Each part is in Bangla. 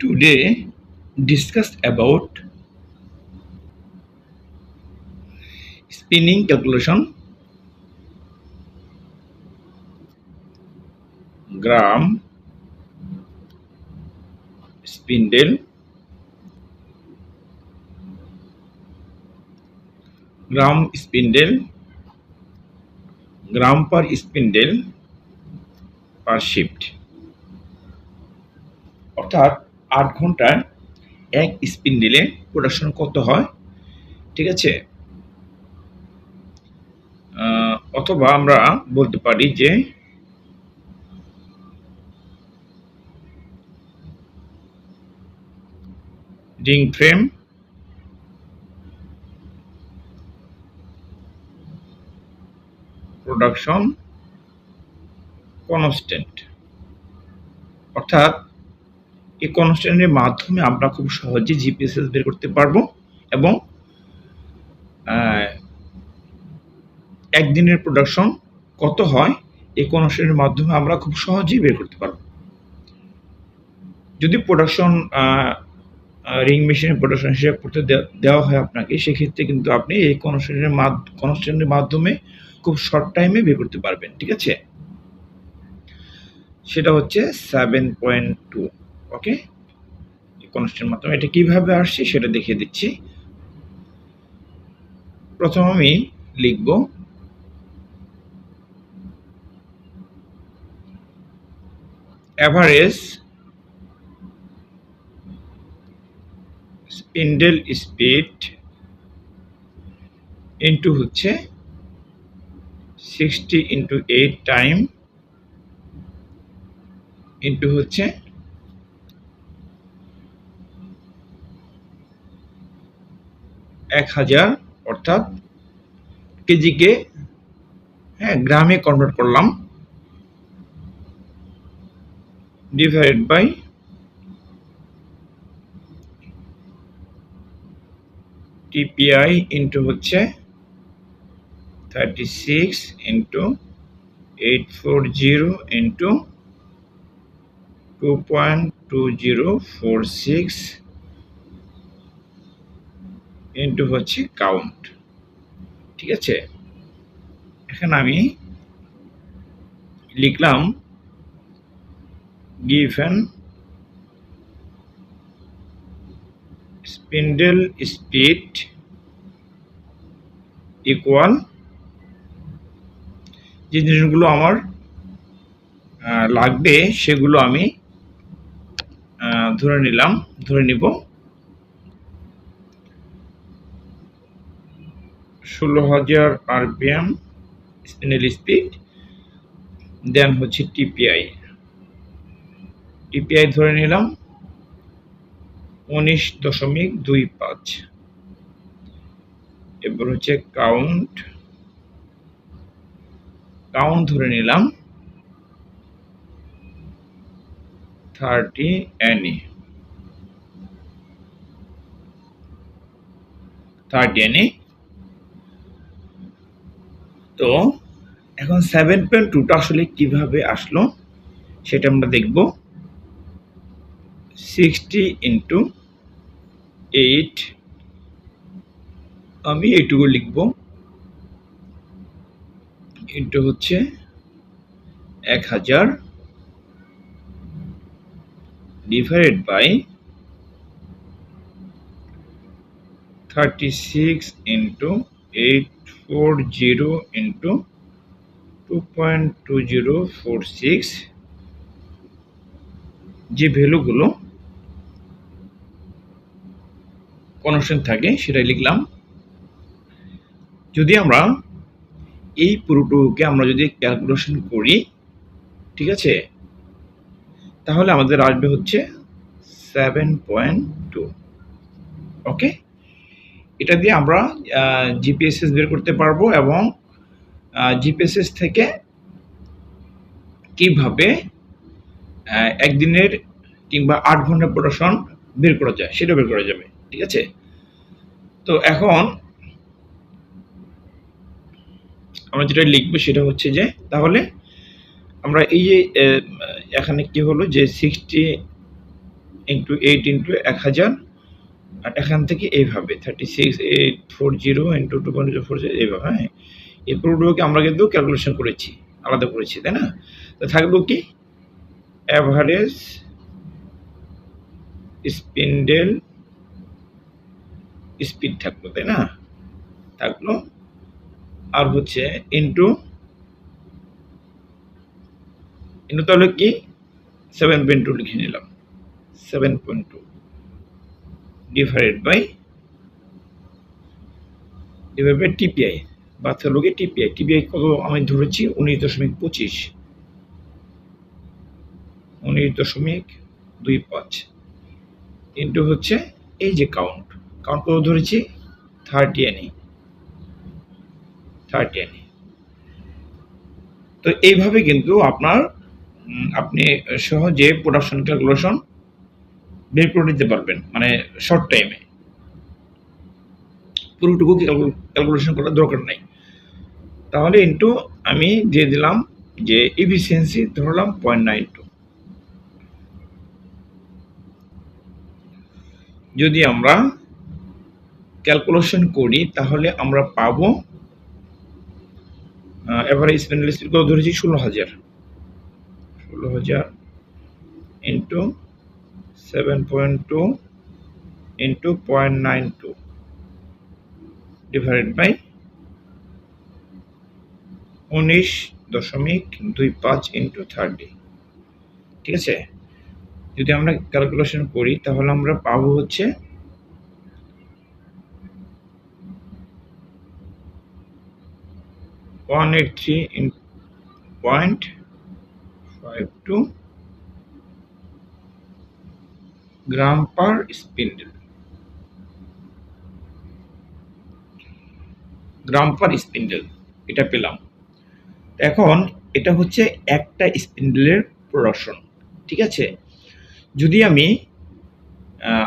today discuss about spinning calculation gram spindle gram spindle gram per spindle per shift অর্থাৎ আট ঘন্টায় এক স্পিন্ডেলে প্রোডাকশন কত হয়? ঠিক আছে? অথবা আমরা বলতে পারি যে রিং ফ্রেম প্রোডাকশন কনস্ট্যান্ট অর্থাৎ এই কনস্ট্যান্টের মাধ্যমে আমরা খুব সহজে জিপিএসএস বের করতে পারব এবং একদিনের প্রোডাকশন কত হয়, এই কনস্ট্যান্টের মাধ্যমে আমরা খুব সহজেই বের করতে পারব। যদি প্রোডাকশন রিং মেশিনের প্রোডাকশন হিসেব করতে দেওয়া হয় আপনাকে, সেক্ষেত্রে কিন্তু আপনি এই কনস্ট্যান্টের কনস্ট্যান্টের মাধ্যমে খুব শর্ট টাইমে বের করতে পারবেন, ঠিক আছে? সেটা হচ্ছে seven point two okay? Constant মাধ্যমে। এটা কীভাবে আসছে সেটা দেখিয়ে দিচ্ছি। প্রথম আমি লিখব অ্যাভারেজ স্পিন্ডেল স্পিড ইন্টু হচ্ছে sixty into eight time into হচ্ছে এক হাজার, অর্থাৎ কেজিকে হ্যাঁ গ্রামে কনভার্ট করলাম। ডিভাইড বাই টিপিআই ইন্টু হচ্ছে thirty six into eight four zero into two point two zero four six into হচ্ছে কাউন্ট ঠিক আছে? এখানে আমি লিখলাম given স্পিন্ডেল স্পিড ইকুয়াল যে জিনিসগুলো আমার লাগবে সেগুলো আমি ধরে নিলাম, ধরে নিব। ষোলো হাজার আরপিএম স্পিনেল স্পিড, দেন হচ্ছে টিপিআই। টিপিআই ধরে নিলাম উনিশ দশমিক দুই পাঁচ। এবার হচ্ছে কাউন্ট। কাউন্ট ধরে নিলাম থার্টি এনি থার্টি এনি তো এখন সেভেন পয়েন্ট টুটা আসলে কীভাবে আসলো সেটা আমরা দেখব। সিক্সটি ইন্টু এইট আমি এইটুকু লিখব। ইন্টু হচ্ছে এক হাজার divided by thirty six into eight four zero into two point two zero four six যে ভ্যালুগুলো কনস্ট্যান্ট থাকে, সেটাই লিখলাম। যদি আমরা এই পুরোটুকুকে আমরা যদি ক্যালকুলেশন করি, ঠিক আছে? তাহলে আমাদের আসবে হচ্ছে সেভেন পয়েন্ট টু ওকে এটা দিয়ে আমরা জিপিএসএস বের করতে পারব এবং জিপিএসএস থেকে কীভাবে একদিনের কিংবা আট ঘণ্টা প্রোডাকশন বের করা যায়, সেটা বের করা যাবে, ঠিক আছে? তো এখন আমরা যেটা লিখব সেটা হচ্ছে যে, তাহলে আমরা এই যে এখানে কি হলো যে সিক্সটি ইন্টু এইট ইন্টু এক হাজার আর এখান থেকে এইভাবে thirty six eight four zero into two point four zero এইভাবে হ্যাঁ? এই পুরোটুকুকে আমরা কিন্তু ক্যালকুলেশন করেছি, আলাদা করেছি, তাই না? তো থাকল কি অ্যাভারেজ স্পিন্ডেল স্পিড থাকল তাই না? থাকল, আর হচ্ছে ইন্টু ইন্টু তাহলে কি? সেভেন পয়েন্ট টু লিখে নিলাম seven point two divided by divide by TPI বাচ্চা লোকে টিপিআই টিপিআই কত আমি ধরেছি উনিশ দশমিক পঁচিশ। উনিশ দশমিক দুই পাঁচ। ইন্টু হচ্ছে এই যে কাউন্ট কাউন্ট কত ধরেছি? থার্টি এনি থার্টি এনি তো এইভাবে কিন্তু আপনার আপনি সহজে প্রোডাকশন ক্যালকুলেশন বের করে নিতে পারবেন মানে শর্ট টাইমে পুরোটুকু ক্যালকুলেশন করার দরকার নাই। তাহলে ইন্টু আমি দিয়ে দিলাম যে ইফিসিয়েন্সি ধরলাম পয়েন্ট নাইন টু যদি আমরা ক্যালকুলেশন করি, তাহলে আমরা পাবো এভারেজ স্পেন্ডেল কত ধরেছি? ষোলো হাজার। ষোলো হাজার into seven point two into point nine two divided by উনিশ দশমিক দুই পাঁচ ইন্টু থার্টি ঠিক আছে? যদি আমরা ক্যালকুলেশন করি, তাহলে আমরা পাবো হচ্ছে one eight three point five two gram per spindle gram per spindle এটা পেলাম। এখন এটা হচ্ছে একটা স্পিন্ডেলের প্রোডাকশন ঠিক আছে? যদি আমি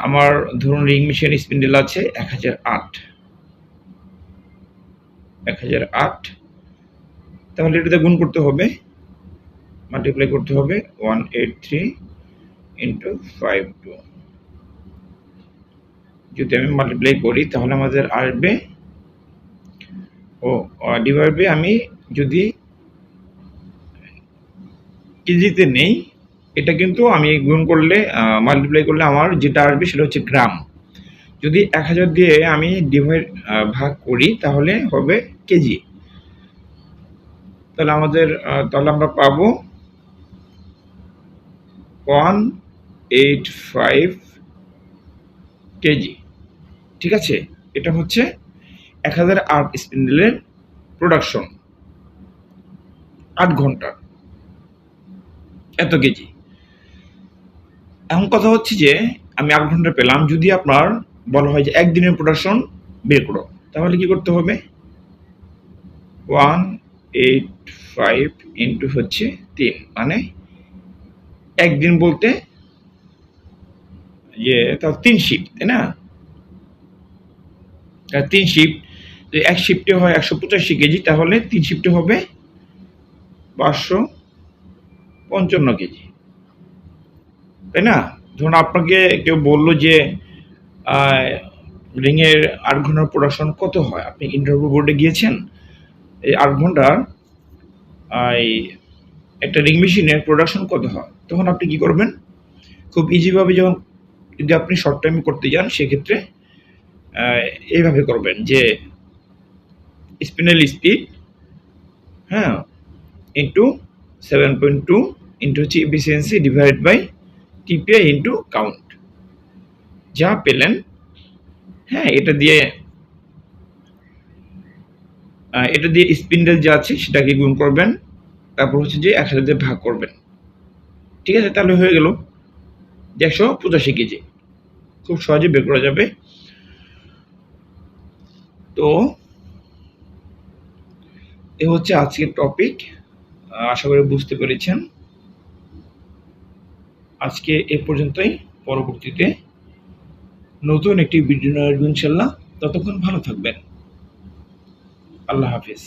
আমার ধরুন রিং মেশিন স্পিন্ডেল আছে এক হাজার আট, এক হাজার আট, তাহলে এটাতে গুণ করতে হবে মাল্টিপ্লাই করতে হবে one eight three into five two যদি আমি মাল্টিপ্লাই করি, তাহলে আমাদের আসবে, ও ডিভাইড বাই আমি যদি কেজিতে নেই, এটা কিন্তু আমি গুণ করলে মাল্টিপ্লাই করলে আমার যেটা আসবে সেটা হচ্ছে গ্রাম যদি এক হাজার দিয়ে আমি ডিভাইড ভাগ করি, তাহলে হবে কেজি তাহলে আমাদের তাহলে আমরা পাবো ওয়ান এইট ফাইভ কেজি ঠিক আছে? এটা হচ্ছে এক হাজার আট স্পিন্ডেলের প্রোডাকশন আট ঘণ্টা। এত কেজি। এখন কথা হচ্ছে যে, আমি আট ঘণ্টা পেলাম, যদি আপনার বলা হয় যে একদিনের প্রোডাকশন বের করো, তাহলে কি করতে হবে? ওয়ান এইট ফাইভ ইন্টু হচ্ছে তিন মানে একদিন বলতে যে তার তিন শিফট তাই না? তিন শিফট এক শিফটে হয় একশো পঁচাশি কেজি, তাহলে তিন শিফটে হবে পাঁচশো পঞ্চান্ন কেজি। তাই না? ধরুন আপনাকে কেউ বলল যে রিংয়ের আট ঘণ্টার প্রোডাকশন কত হয়? আপনি ইন্টারভিউ বোর্ডে গিয়েছেন, এই আট ঘণ্টার একটা রিং মেশিনের প্রোডাকশন কত হয়? তখন আপনি কি করবেন? খুব ইজিভাবে যখন যদি আপনি শর্ট টাইমে করতে যান, সেক্ষেত্রে এইভাবে করবেন যে স্পিনেল স্পিড হ্যাঁ into seven point two into হচ্ছে efficiency divide by TPI into count যা পেলেন হ্যাঁ এটা দিয়ে এটা দিয়ে স্পিন্ডেল যা আছে সেটাকে গুণ করবেন, তারপর হচ্ছে যে একসাথে দিয়ে ভাগ করবেন। ঠিক আছে, তাহলে হয়ে গেল। একশো পঁচাশি কেজি। খুব সহজে বের করা যাবে। তো এ হচ্ছে আজকের টপিক আশা করি বুঝতে পেরেছেন। আজকে এ পর্যন্তই। পরবর্তীতে নতুন একটি ভিডিও নিয়ে ইনশাল্লাহ। ততক্ষণ ভালো থাকবেন। আল্লাহ হাফিজ।